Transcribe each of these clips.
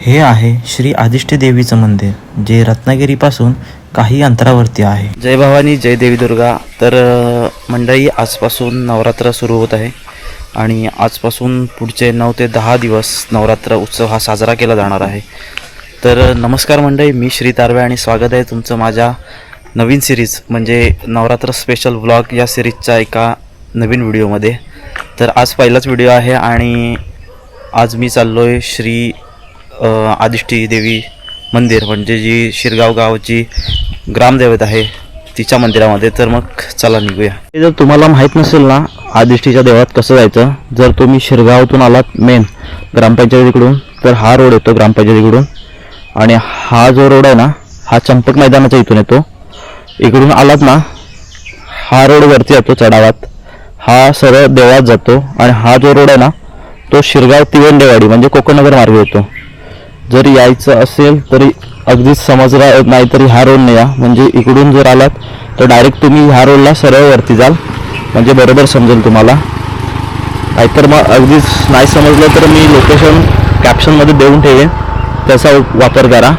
हे आहे श्री आदिष्टी देवीचं मंदिर जे रत्नागिरीपासून काही अंतरावरती आहे. जय भवानी जय देवी दुर्गा. तर मंडळी आजपासून नवरात्र सुरू होत आहे आणि आजपासून पुढचे नऊ ते दहा दिवस नवरात्र उत्सव हा साजरा केला जाणार आहे. तर नमस्कार मंडळी मी श्री तारवे आणि स्वागत आहे तुमचं माझ्या नवीन सिरीज म्हणजे नवरात्र स्पेशल व्लॉग या सिरीजच्या एका नवीन व्हिडिओमध्ये तर आज पहिलाच व्हिडिओ आहे आणि आज मी चाललो आहे श्री आदिष्टी देवी मंदिर म्हणजे जी शिरगाव गावची ग्रामदैवत आहे तिच्या मंदिरामध्ये तर मग चला निघूया. हे जर तुम्हाला माहीत नसेल ना आदिष्टीच्या देवात कसं जायचं जर तुम्ही शिरगावातून आलात मेन ग्रामपंचायतीकडून तर हा रोड येतो ग्रामपंचायतीकडून. आणि हा जो रोड आहे ना हा चंपक मैदानाच्या इथून येतो. इकडून आलात ना हा रोड वरती जातो चढावात. हा सरळ देवळात जातो. आणि हा जो रोड आहे ना तो शिरगाव तिवंडेवाडी म्हणजे कोकणनगर मार्गे येतो. जर यायचं असेल तरी अगदीच समजला नाही तरी ह्या रोडने या म्हणजे इकडून जर आलात तर डायरेक्ट तुम्ही ह्या रोडला सरळ वरती जाल. म्हणजे बरोबर समजेल तुम्हाला. नाहीतर मग अगदीच नाही समजलं तर मी लोकेशन कॅप्शनमध्ये देऊन ठेवेन. त्याचा वापर करा.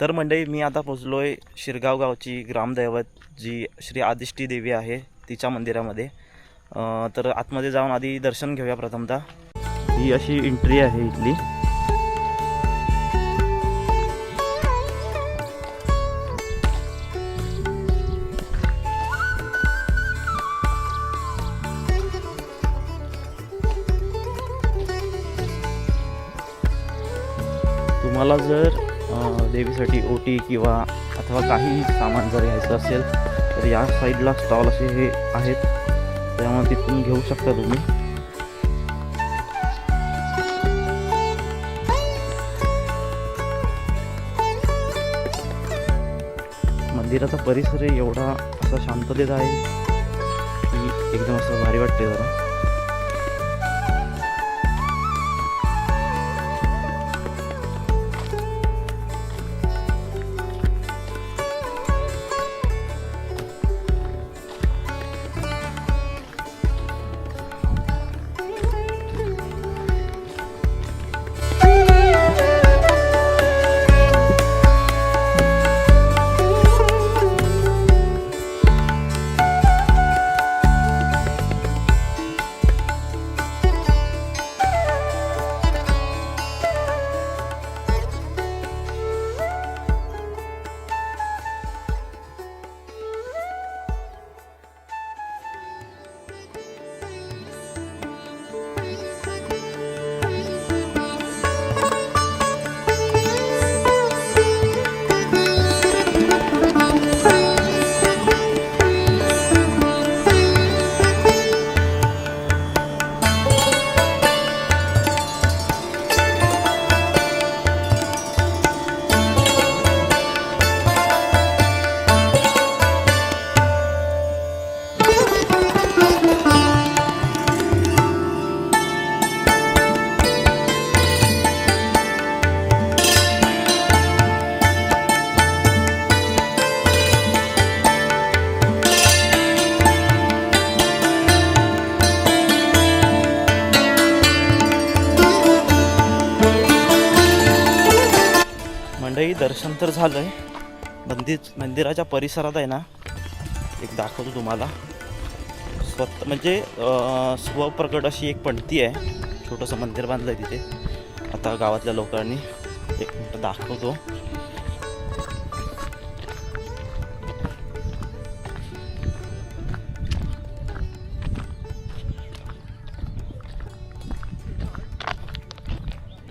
तर मंडळी मी आता पोचलो आहे शिरगाव गावची ग्रामदैवत जी श्री आदिष्टी देवी आहे तिच्या मंदिरामध्ये. तर आतमध्ये जाऊन आधी दर्शन घेऊया प्रथमतः. ही अशी एंट्री आहे इथली. तुम्हाला जर देवीसाठी ओटी किंवा अथवा काही सामान जर घ्यायचं असेल तर या साईडला स्टॉल असे हे आहेत. त्यामुळे तिथून घेऊ शकता तुम्ही. मंदिराचा परिसर एवढा असा शांततेत आहे की एकदम असं भारी वाटते जरा. दर्शन तर झालं आहे मंदिर मंदिराच्या परिसरात आहे ना एक दाखवतो तुम्हाला. स्वत म्हणजे स्वप्रकट अशी एक पणती आहे. छोटंसं मंदिर बांधलं आहे तिथे. आता गावातल्या लोकांनी एक मिनटं दाखवतो.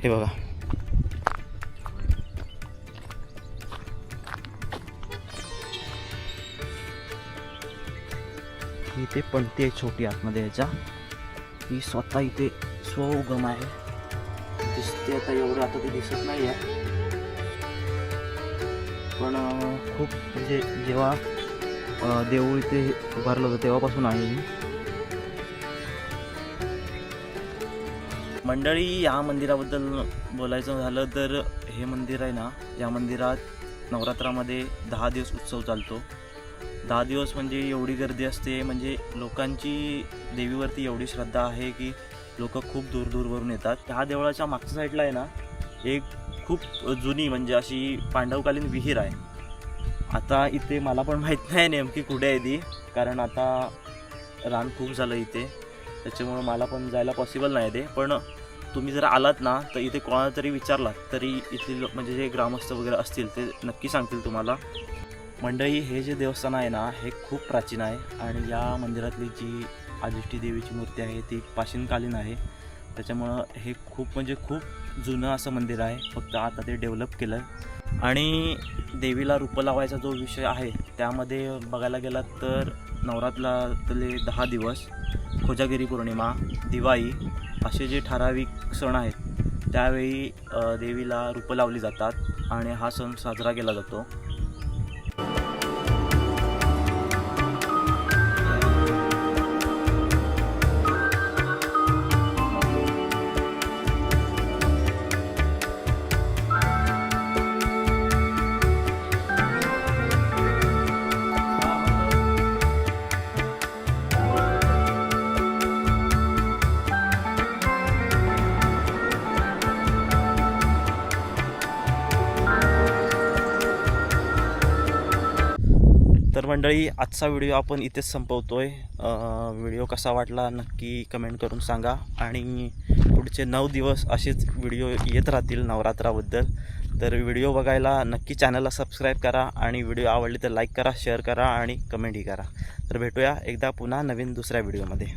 हे बघा. इथे पणती आहे छोटी आतमध्ये याच्या. ही स्वतः इथे स्वउगम आहे. दिसते आता एवढं आता ते दिसत नाही आहे पण खूप म्हणजे जेव्हा देऊळ इथे उभारलं होतं तेव्हापासून आहे मंडळी या मंदिराबद्दल बोलायचं झालं तर हे मंदिर आहे ना या मंदिरात नवरात्रामध्ये दहा दिवस उत्सव चालतो. दहा दिवस म्हणजे एवढी गर्दी असते म्हणजे लोकांची देवीवरती एवढी श्रद्धा आहे की लोक खूप दूर दूरवरून येतात. त्या देवळाच्या मागच्या साईडला आहे ना एक खूप जुनी म्हणजे अशी पांडवकालीन विहीर आहे. आता इथे मला पण माहीत नाही नेमकी कुठे आहे ती कारण आता रान खूप झालं इथे. त्याच्यामुळं मला पण जायला पॉसिबल नाही ते. पण तुम्ही जर आलात ना तर इथे कोणाला तरी विचारलात तरी इथली म्हणजे जे ग्रामस्थ वगैरे असतील ते नक्की सांगतील तुम्हाला. मंडई हे जे देवस्थान आहे ना हे खूप प्राचीन आहे आणि या मंदिरातली जी आदिष्टी देवीची मूर्ती आहे ती प्राचीनकालीन आहे. त्याच्यामुळं हे खूप म्हणजे खूप जुनं असं मंदिर आहे. फक्त आता ते डेव्हलप केलं आहे आणि देवीला रूपं लावायचा जो विषय आहे त्यामध्ये बघायला गेलात तर नवरात्रातले दहा दिवस खोजागिरी पौर्णिमा दिवाळी असे जे ठराविक सण आहेत त्यावेळी देवीला रूपं लावली जातात आणि हा सण साजरा केला जातो. मंडळी आजचा व्हिडिओ आपण इथेच संपवतो आहे व्हिडिओ कसा वाटला नक्की कमेंट करून सांगा. आणि पुढचे नऊ दिवस असेच व्हिडिओ येत राहतील नवरात्राबद्दल. तर व्हिडिओ बघायला नक्की चॅनलला सबस्क्राईब करा आणि व्हिडिओ आवडले तर लाईक करा शेअर करा आणि कमेंटही करा. तर भेटूया एकदा पुन्हा नवीन दुसऱ्या व्हिडिओमध्ये.